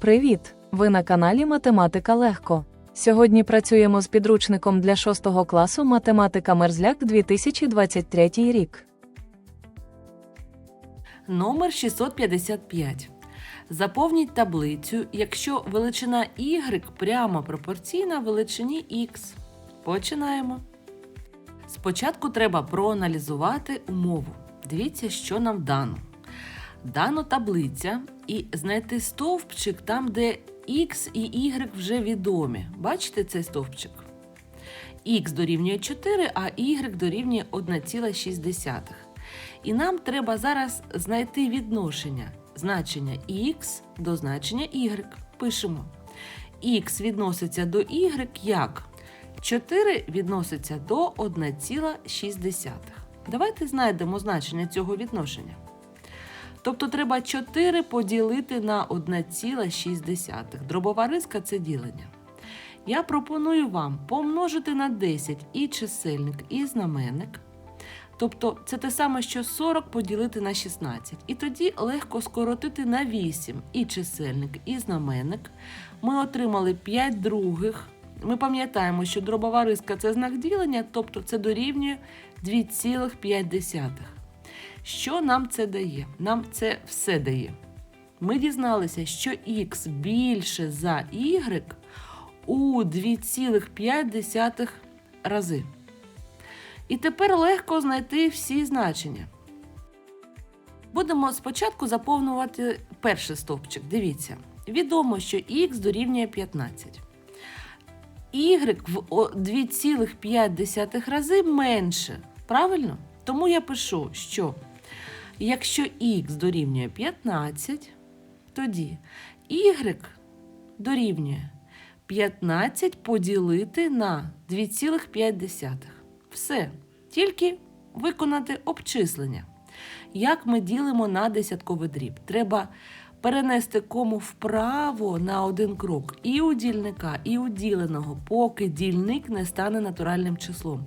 Привіт! Ви на каналі Математика Легко. Сьогодні працюємо з підручником для 6 класу Математика Мерзляк 2023 рік. Номер 655. Заповніть таблицю, якщо величина y прямо пропорційна величині x. Починаємо. Спочатку треба проаналізувати умову. Дивіться, що нам дано. Дано таблиця і знайти стовпчик там, де x і y вже відомі. Бачите цей стовпчик? Х дорівнює 4, а y дорівнює 1,6. І нам треба зараз знайти відношення значення x до значення y. Пишемо. Х відноситься до y як 4 відноситься до 1,6. Давайте знайдемо значення цього відношення. Тобто треба 4 поділити на 1,6. Дробова риска це ділення. Я пропоную вам помножити на 10 і чисельник, і знаменник. Тобто це те саме, що 40 поділити на 16. І тоді легко скоротити на 8 і чисельник, і знаменник. Ми отримали 5 других. Ми пам'ятаємо, що дробова риска це знак ділення, тобто це дорівнює 2,5. Що нам це дає? Нам це все дає. Ми дізналися, що х більше за y у 2,5 рази. І тепер легко знайти всі значення. Будемо спочатку заповнювати перший стовпчик. Дивіться, відомо, що х дорівнює 15. Y в 2,5 рази менше. Правильно? Тому я пишу, що якщо х дорівнює 15, тоді y дорівнює 15 поділити на 2,5. Все. Тільки виконати обчислення. Як ми ділимо на десятковий дріб? Треба перенести кому вправо на один крок і у дільника, і у діленого, поки дільник не стане натуральним числом.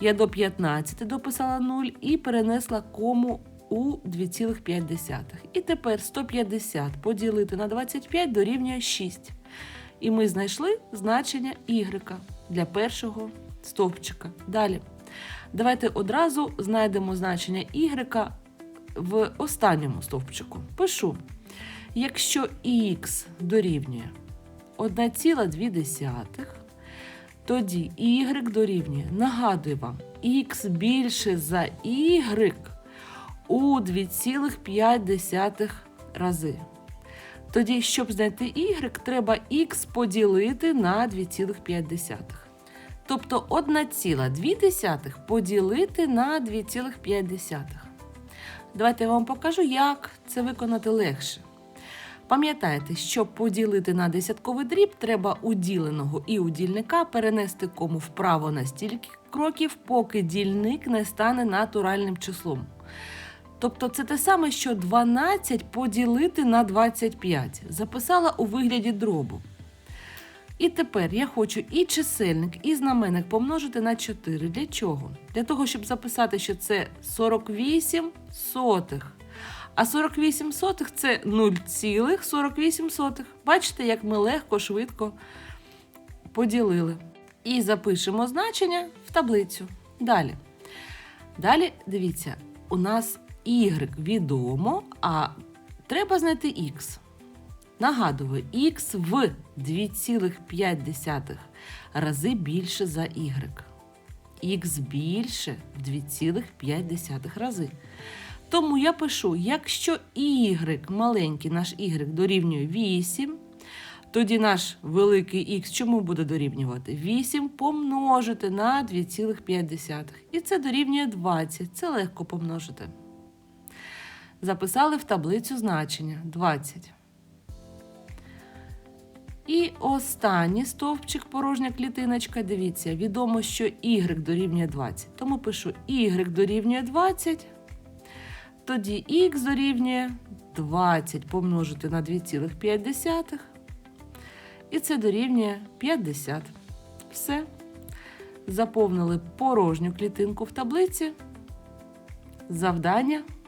Я до 15 дописала 0 і перенесла кому у 2,5. І тепер 150 поділити на 25 дорівнює 6. І ми знайшли значення y для першого стовпчика. Далі. Давайте одразу знайдемо значення y в останньому стовпчику. Пишу. Якщо х дорівнює 1,2, тоді y дорівнює, нагадую вам, х більше за y у 2,5 рази. Тоді, щоб знайти y, треба х поділити на 2,5. Тобто 1,2 поділити на 2,5. Давайте я вам покажу, як це виконати легше. Пам'ятайте, щоб поділити на десятковий дріб, треба у діленого і у дільника перенести кому вправо на стільки кроків, поки дільник не стане натуральним числом. Тобто це те саме, що 12 поділити на 25. Записала у вигляді дробу. І тепер я хочу і чисельник, і знаменник помножити на 4. Для чого? Для того, щоб записати, що це 48 сотих. А 48 сотих це 0,48. сотих. Бачите, як ми легко, швидко поділили. І запишемо значення в таблицю. Далі. Далі, дивіться, у нас y відомо, а треба знайти x. Нагадую, х в 2,5 рази більше за y. Х більше в 2,5 рази. Тому я пишу, якщо y маленький наш y дорівнює 8, тоді наш великий х чому буде дорівнювати? 8 помножити на 2,5. І це дорівнює 20. Це легко помножити. Записали в таблицю значення 20. І останній стовпчик, порожня клітиночка, дивіться, відомо, що y дорівнює 20. Тому пишу y дорівнює 20, тоді x дорівнює 20 помножити на 2,5. І це дорівнює 50. Все. Заповнили порожню клітинку в таблиці. Завдання